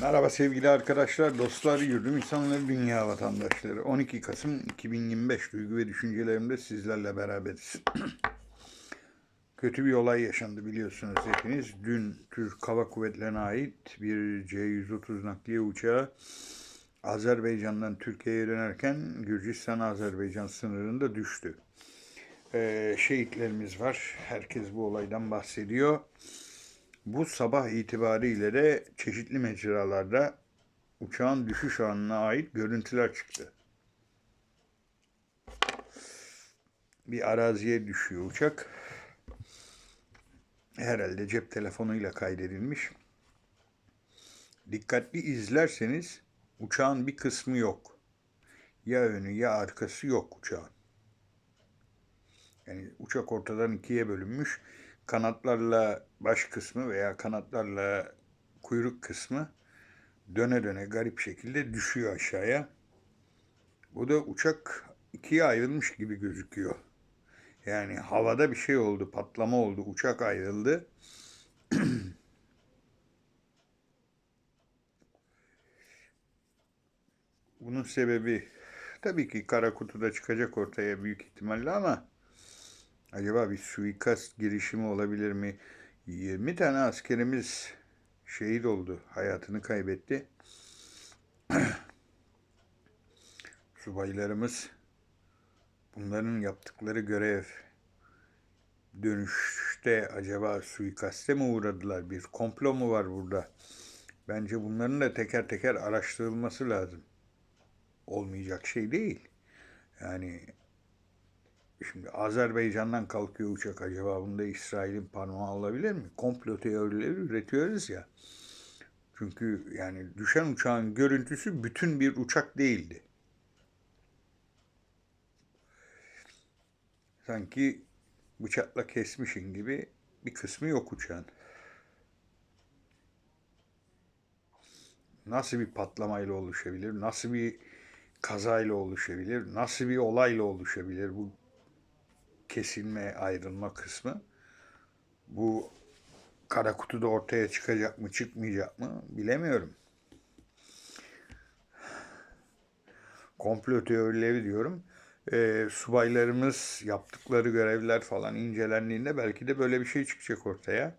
Merhaba sevgili arkadaşlar, dostlar, yurdum insanları, dünya vatandaşları. 12 Kasım 2025 duygu ve düşüncelerimde sizlerle beraberiz. Kötü bir olay yaşandı biliyorsunuz hepiniz. Dün Türk Hava Kuvvetleri'ne ait bir C-130 nakliye uçağı Azerbaycan'dan Türkiye'ye dönerken Gürcistan-Azerbaycan sınırında düştü. Ee, şehitlerimiz var. Herkes bu olaydan bahsediyor. Bu sabah itibariyle de çeşitli mecralarda uçağın düşüş anına ait görüntüler çıktı. Bir araziye düşüyor uçak. Herhalde cep telefonuyla kaydedilmiş. Dikkatli izlerseniz uçağın bir kısmı yok. Ya önü ya arkası yok uçağın. Yani uçak ortadan ikiye bölünmüş. Kanatlarla baş kısmı veya kanatlarla kuyruk kısmı döne döne garip şekilde düşüyor aşağıya. Bu da uçak ikiye ayrılmış gibi gözüküyor. Yani havada bir şey oldu, patlama oldu, uçak ayrıldı. Bunun sebebi tabii ki kara kutuda çıkacak ortaya büyük ihtimalle ama Acaba bir suikast girişimi olabilir mi? 20 tane askerimiz şehit oldu, hayatını kaybetti. Subaylarımız bunların yaptıkları görev dönüşte acaba suikaste mi uğradılar? Bir komplo mu var burada? Bence bunların da teker teker araştırılması lazım. Olmayacak şey değil. Yani Şimdi Azerbaycan'dan kalkıyor uçak acaba bunda İsrail'in parmağı olabilir mi? Komplo teorileri üretiyoruz ya. Çünkü yani düşen uçağın görüntüsü bütün bir uçak değildi. Sanki bıçakla kesmişin gibi bir kısmı yok uçağın. Nasıl bir patlamayla oluşabilir? Nasıl bir kazayla oluşabilir? Nasıl bir olayla oluşabilir? Bu kesilme, ayrılma kısmı. Bu kara kutuda ortaya çıkacak mı, çıkmayacak mı bilemiyorum. Komplo teorileri diyorum. E, subaylarımız yaptıkları görevler falan incelendiğinde belki de böyle bir şey çıkacak ortaya.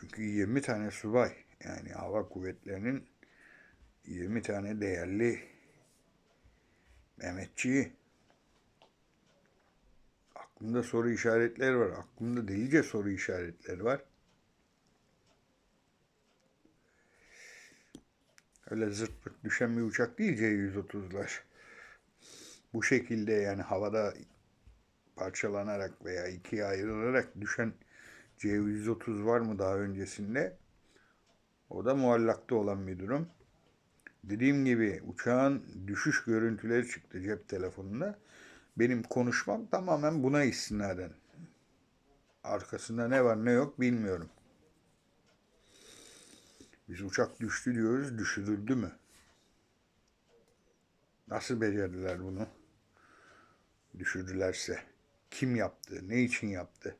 Çünkü 20 tane subay yani hava kuvvetlerinin 20 tane değerli Mehmetçiği Aklımda soru işaretleri var. Aklımda delice soru işaretleri var. Öyle zırt pırt düşen bir uçak değil C-130'lar. Bu şekilde yani havada parçalanarak veya ikiye ayrılarak düşen C-130 var mı daha öncesinde? O da muallakta olan bir durum. Dediğim gibi uçağın düşüş görüntüleri çıktı cep telefonunda. Benim konuşmam tamamen buna istinaden. Arkasında ne var ne yok bilmiyorum. Biz uçak düştü diyoruz, düşürüldü mü? Nasıl becerdiler bunu? Düşürdülerse. Kim yaptı? Ne için yaptı?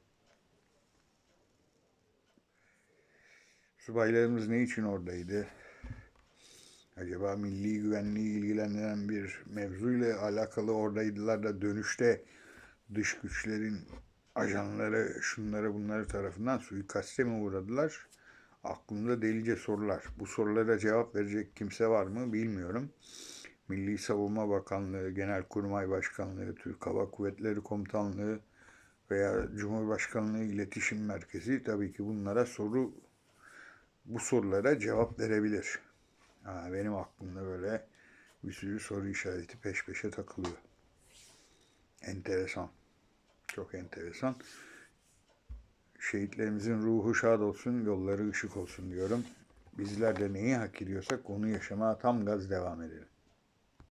Subaylarımız ne için oradaydı? Acaba milli güvenliği ilgilendiren bir mevzuyla alakalı oradaydılar da dönüşte dış güçlerin ajanları, şunları bunları tarafından suikaste mi uğradılar? Aklımda delice sorular. Bu sorulara cevap verecek kimse var mı bilmiyorum. Milli Savunma Bakanlığı, Genelkurmay Başkanlığı, Türk Hava Kuvvetleri Komutanlığı veya Cumhurbaşkanlığı İletişim Merkezi tabii ki bunlara soru bu sorulara cevap verebilir. Ha, benim aklımda böyle bir sürü soru işareti peş peşe takılıyor. Enteresan. Çok enteresan. Şehitlerimizin ruhu şad olsun, yolları ışık olsun diyorum. Bizler de neyi hak ediyorsak onu yaşamaya tam gaz devam edelim.